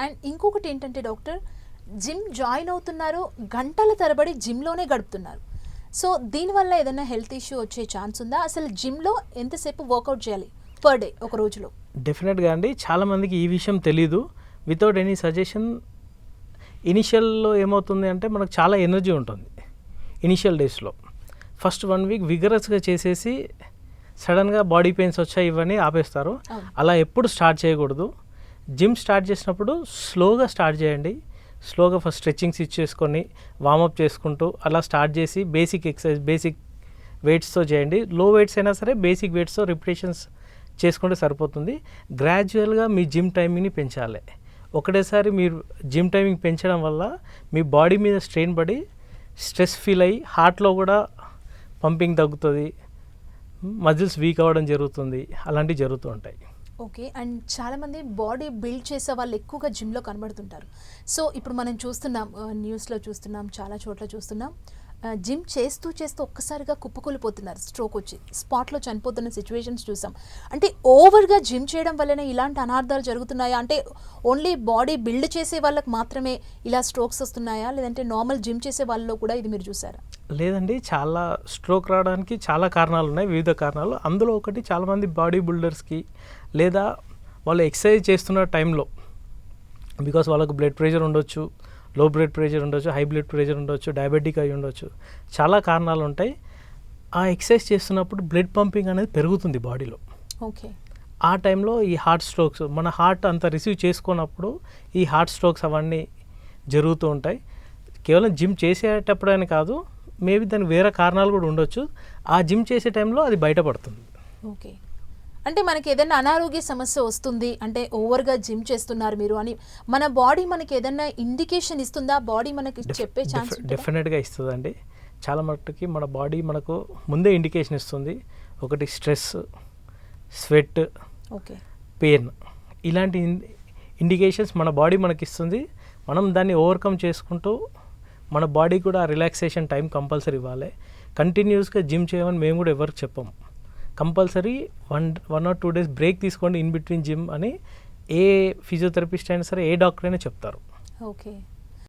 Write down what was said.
And ఇంకొకటి ఏంటంటే doctor gym join అవుతున్నారు గంటల తరబడి జిమ్లోనే గడుపుతున్నారు. సో దీనివల్ల ఏదైనా హెల్త్ ఇష్యూ వచ్చే ఛాన్స్ ఉందా? అసలు జిమ్లో ఎంతసేపు వర్కౌట్ చేయాలి? పర్ డే ఒక రోజులో. డెఫినెట్గా అండి. చాలామందికి ఈ విషయం తెలీదు. వితౌట్ ఎనీ సజెషన్ ఇనిషియల్లో ఏమవుతుంది అంటే మనకు చాలా ఎనర్జీ ఉంటుంది. ఇనిషియల్ డేస్లో. ఫస్ట్ వన్ వీక్ విగరస్గా చేసేసి సడన్గా బాడీ పెయిన్స్ వచ్చాయి ఇవన్నీ ఆపేస్తారు. అలా ఎప్పుడు స్టార్ట్ చేయకూడదు. జిమ్ స్టార్ట్ చేసినప్పుడు స్లోగా స్టార్ట్ చేయండి. స్లోగా ఫస్ట్ స్ట్రెచ్చింగ్స్ ఇచ్చేసుకొని వార్మప్ చేసుకుంటూ అలా స్టార్ట్ చేసి బేసిక్ ఎక్సర్సైజ్ బేసిక్ వెయిట్స్తో చేయండి. లో వెయిట్స్ అయినా సరే బేసిక్ వెయిట్స్తో రిపిటేషన్స్ చేసుకుంటే సరిపోతుంది. గ్రాడ్యువల్గా మీ జిమ్ టైమింగ్ని పెంచాలి. ఒకటేసారి మీరు జిమ్ టైమింగ్ పెంచడం వల్ల మీ బాడీ మీద స్ట్రెయిన్ పడి స్ట్రెస్ ఫీల్ అయ్యి హార్ట్లో కూడా పంపింగ్ తగ్గుతుంది. మజిల్స్ వీక్ అవ్వడం జరుగుతుంది. అలాంటివి జరుగుతూ ఉంటాయి. ఓకే అండ్ చాలామంది బాడీ బిల్డ్ చేసే వాళ్ళు ఎక్కువగా జిమ్లో కనబడుతుంటారు. సో ఇప్పుడు మనం చూస్తున్నాం న్యూస్లో చూస్తున్నాం చాలా చోట్ల చూస్తున్నాం. జిమ్ చేస్తూ చేస్తూ ఒక్కసారిగా కుప్పకూలిపోతున్నారు. స్ట్రోక్ వచ్చి స్పాట్లో చనిపోతున్న సిచ్యువేషన్స్ చూసాం. అంటే ఓవర్గా జిమ్ చేయడం వల్లనే ఇలాంటి అనార్థాలు జరుగుతున్నాయా? అంటే ఓన్లీ బాడీ బిల్డ్ చేసే వాళ్ళకి మాత్రమే ఇలా స్ట్రోక్స్ వస్తున్నాయా? లేదంటే నార్మల్ జిమ్ చేసే వాళ్ళలో కూడా ఇది మీరు చూసారా? లేదండి చాలా స్ట్రోక్ రావడానికి చాలా కారణాలు ఉన్నాయి వివిధ కారణాలు. అందులో ఒకటి చాలామంది బాడీ బిల్డర్స్కి లేదా వాళ్ళు ఎక్సర్సైజ్ చేస్తున్న టైంలో బికాస్ వాళ్ళకు బ్లడ్ ప్రెషర్ ఉండొచ్చు లో బ్లడ్ ప్రెషర్ ఉండొచ్చు హై బ్లడ్ ప్రెషర్ ఉండొచ్చు డయాబెటిక్ అయి ఉండొచ్చు. చాలా కారణాలు ఉంటాయి ఆ ఎక్సర్సైజ్ చేస్తున్నప్పుడు బ్లడ్ పంపింగ్ అనేది పెరుగుతుంది బాడీలో. ఓకే. ఆ టైంలో ఈ హార్ట్ స్ట్రోక్స్ మన హార్ట్ అంత రిసీవ్ చేసుకున్నప్పుడు ఈ హార్ట్ స్ట్రోక్స్ అవన్నీ జరుగుతూ ఉంటాయి. కేవలం జిమ్ చేసేటప్పుడని కాదు మేబీ దానికి వేరే కారణాలు కూడా ఉండొచ్చు. ఆ జిమ్ చేసే టైంలో అది బయటపడుతుంది. ఓకే. అంటే మనకి ఏదైనా అనారోగ్య సమస్య వస్తుంది అంటే ఓవర్గా జిమ్ చేస్తున్నారు మీరు అని మన బాడీ మనకి ఏదైనా ఇండికేషన్ ఇస్తుందా? బాడీ మనకి చెప్పే ఛాన్స్ డెఫినెట్గా ఇస్తుందండి. చాలా మట్టుకి మన బాడీ మనకు ముందే ఇండికేషన్ ఇస్తుంది. ఒకటి స్ట్రెస్ స్వెట్ ఓకే. పెయిన్. ఇలాంటి ఇండికేషన్స్ మన బాడీ మనకి ఇస్తుంది. మనం దాన్ని ఓవర్కమ్ చేసుకుంటూ మన బాడీ కూడా రిలాక్సేషన్ టైం కంపల్సరీ ఇవ్వాలి. కంటిన్యూస్గా జిమ్ చేయమని మేము కూడా ఎవరికి చెప్పాము compulsory one one or two days break తీసుకోండి ఇన్ బిట్వీన్ జిమ్ అని ఏ ఫిజియోథెరపిస్ట్ అయినా సరే ఏ డాక్టర్ అయినా చెప్తారు. ఓకే.